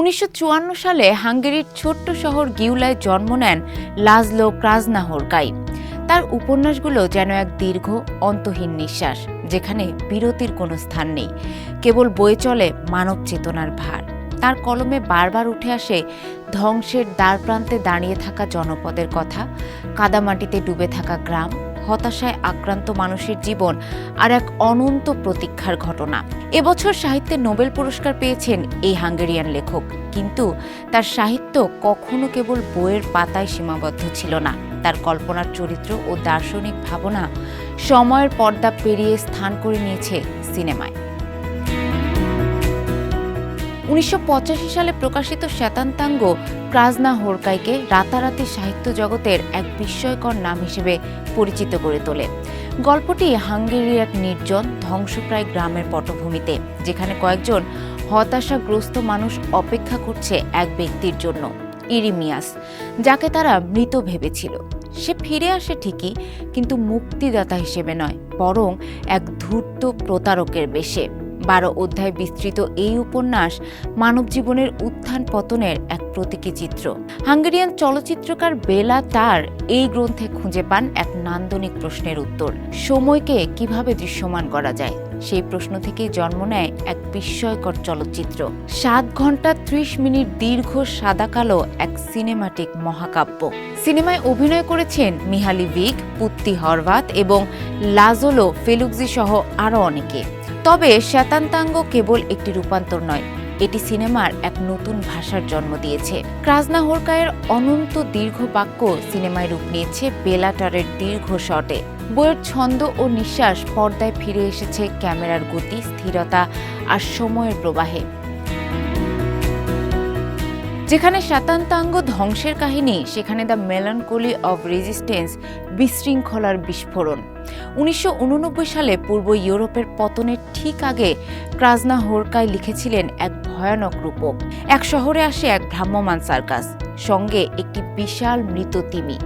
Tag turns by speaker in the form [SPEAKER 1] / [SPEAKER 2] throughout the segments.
[SPEAKER 1] উনিশশো চুয়ান্ন সালে হাঙ্গেরির ছোট্ট শহর গিউলায় জন্ম নেন লাজলো ক্রাজনাহোরকাই। তার উপন্যাসগুলো যেন এক দীর্ঘ, অন্তহীন নিঃশ্বাস, যেখানে বিরতির কোনো স্থান নেই, কেবল বয়ে চলে মানব চেতনার ভার। তার কলমে বারবার উঠে আসে ধ্বংসের দ্বারপ্রান্তে দাঁড়িয়ে থাকা জনপদের কথা, কাদামাটিতে ডুবে থাকা গ্রাম হতাশায় আক্রান্ত মানুষের জীবন আর এক অনন্ত প্রতীক্ষার ঘটনা। এবছর সাহিত্যে নোবেল পুরস্কার পেয়েছেন এই হাঙ্গেরিয়ান লেখক। কিন্তু তার সাহিত্য কখনো কেবল বইয়ের পাতায় সীমাবদ্ধ ছিল না। তার কল্পনার চরিত্র ও দার্শনিক ভাবনা সময়ের পর্দা পেরিয়ে স্থান করে নিয়েছে সিনেমায়। উনিশশো পঁচাশি সালে প্রকাশিত শ্বেতান্তাঙ্গ ক্রাজনা হোরকাইকে রাতারাতি সাহিত্য জগতের এক বিস্ময়কর নাম হিসেবে পরিচিত করে তোলে। গল্পটি হাঙ্গেরির এক নির্জন ধ্বংসপ্রায় গ্রামের পটভূমিতে, যেখানে কয়েকজন হতাশাগ্রস্ত মানুষ অপেক্ষা করছে এক ব্যক্তির জন্য, ইরিমিয়াস, যাকে তারা মৃত ভেবেছিল। সে ফিরে আসে ঠিকই, কিন্তু মুক্তিদাতা হিসেবে নয়, বরং এক ধূর্ত প্রতারকের বেশে। বারো অধ্যায় বিস্তৃত এই উপন্যাস মানব জীবনের উত্থান পতনের এক প্রতীকী চিত্র। হাঙ্গেরিয়ান চলচ্চিত্রকার বেলা তার এই গ্রন্থে খুঁজে পান এক নান্দনিক প্রশ্নের উত্তর। সময়কে কীভাবে দৃশ্যমান করা যায়? সেই প্রশ্ন থেকেই জন্ম নেয় এক বিস্ময়কর চলচ্চিত্র। সাত ঘণ্টা ত্রিশ মিনিট দীর্ঘ সাদা কালো এক সিনেমাটিক মহাকাব্য। সিনেমায় অভিনয় করেছেন মিহালি ভিগ, পুত্তি হরভাত এবং লাজোলো ফেলুকজি সহ আরও অনেকে। তবে শ্বেতান্তাঙ্গ কেবল একটি রূপান্তর নয়, এটি সিনেমার এক নতুন ভাষার জন্ম দিয়েছে। ক্রাজনা হোরকায়ের অনন্ত দীর্ঘ বাক্য সিনেমায় রূপ নিয়েছে বেলাটারের দীর্ঘ শটে। বইয়ের ছন্দ ও নিঃশ্বাস পর্দায় ফিরে এসেছে ক্যামেরার গতি, স্থিরতা আর সময়ের প্রবাহে। যেখানে শ্বেতান্তাঙ্গ ধ্বংসের কাহিনী, সেখানে দ্য মেলানকোলি অব রেজিস্ট্যান্স বিশৃঙ্খলার বিস্ফোরণ। উনিশশো উননব্বই সালে পূর্ব ইউরোপের পতনের ঠিক আগে ক্রাজনা হোরকাই লিখেছিলেন এক ভয়ানক রূপক। এক শহরে আসে এক ভ্রাম্যমান সার্কাস, সঙ্গে একটি বিশাল মৃত তিমি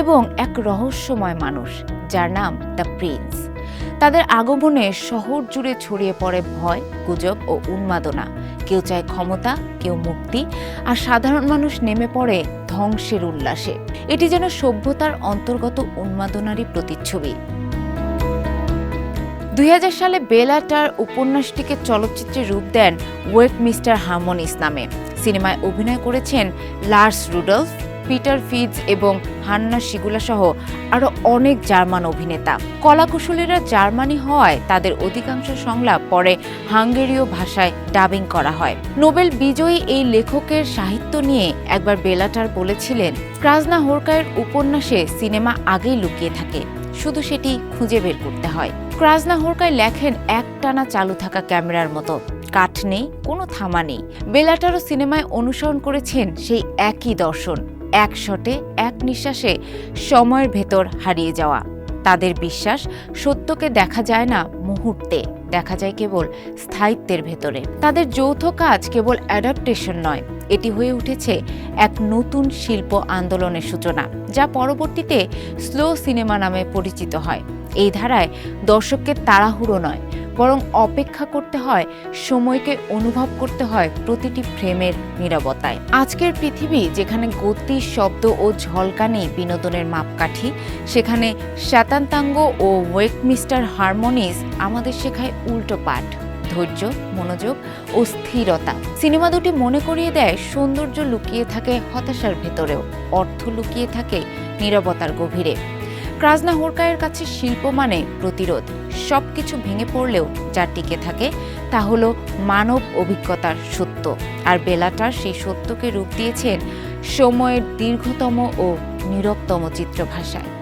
[SPEAKER 1] এবং এক রহস্যময় মানুষ, যার নাম দ্য প্রিন্স। তাদের আগমনে শহর জুড়ে ছড়িয়ে পড়ে ভয়, গুজব ও উন্মাদনা। কেউ চায় ক্ষমতা, কেউ মুক্তি, আর সাধারণ মানুষ নেমে পড়ে ধ্বংসের উল্লাসে। এটি যেন সভ্যতার অন্তর্গত উন্মাদনারই প্রতিচ্ছবি। দুই হাজার সালে বেলাটার উপন্যাসটিকে চলচ্চিত্রে রূপ দেন ওয়েক মিস্টার হারমোনিস নামে। সিনেমায় অভিনয় করেছেন লার্স রুডলফ পিটার ফিজ এবং হান্না শিগুলা সহ আরও অনেক জার্মান অভিনেতা। কলাকুশলীরা জার্মানি হওয়ায় তাদের অধিকাংশ সংলাপ পরে হাঙ্গেরীয় ভাষায় ডাবিং করা হয়। নোবেল বিজয়ী এই লেখকের সাহিত্য নিয়ে একবার বেলাটার বলেছিলেন ক্রাজনা হোরকায়ের উপন্যাসে সিনেমা আগেই লুকিয়ে থাকে, শুধু সেটি খুঁজে বের করতে হয়। ক্রাজনা হোরকায় লেখেন, একটানা চালু থাকা ক্যামেরার মতো, কাঠ নেই, কোনো থামা নেই। বেলাটারও সিনেমায় অনুসরণ করেছেন সেই একই দর্শন। এক শটে, এক নিঃশ্বাসে সময়ের ভেতর হারিয়ে যাওয়া। তাদের বিশ্বাস সত্যকে দেখা যায় না মুহূর্তে, দেখা যায় কেবল স্থায়িত্বের ভেতরে। তাদের যৌথ কাজ কেবল অ্যাডাপ্টেশন নয়, এটি হয়ে উঠেছে এক নতুন শিল্প আন্দোলনের সূচনা, যা পরবর্তীতে স্লো সিনেমা নামে পরিচিত হয়। এই ধারায় দর্শককে তাড়াহুড়ো নয় বরং অপেক্ষা করতে হয়, সময়কে অনুভব করতে হয় প্রতিটি ফ্রেমের নিরবতায়। আজকের পৃথিবী, যেখানে গতি শব্দ ও ঝলকানি বিনোদনের মাপকাঠি, সেখানে শ্বেতান্তাঙ্গ ও ওয়েকমিস্টার হারমোনিস আমাদের শেখায় উল্টো পাঠ, ধৈর্য, মনোযোগ ও স্থিরতা। সিনেমা দুটি মনে করিয়ে দেয় সৌন্দর্য লুকিয়ে থাকে হতাশার ভেতরেও, অর্থ লুকিয়ে থাকে নীরবতার গভীরে। ক্রাজনা হোরকায়ের কাছে শিল্প মানে প্রতিরোধ। সব কিছু ভেঙে পড়লেও যা টিকে থাকে তা হল মানব অভিজ্ঞতার সত্য। আর বেলাটার সেই সত্যকে রূপ দিয়েছেন সময়ের দীর্ঘতম ও নীরবতম চিত্রভাষায়।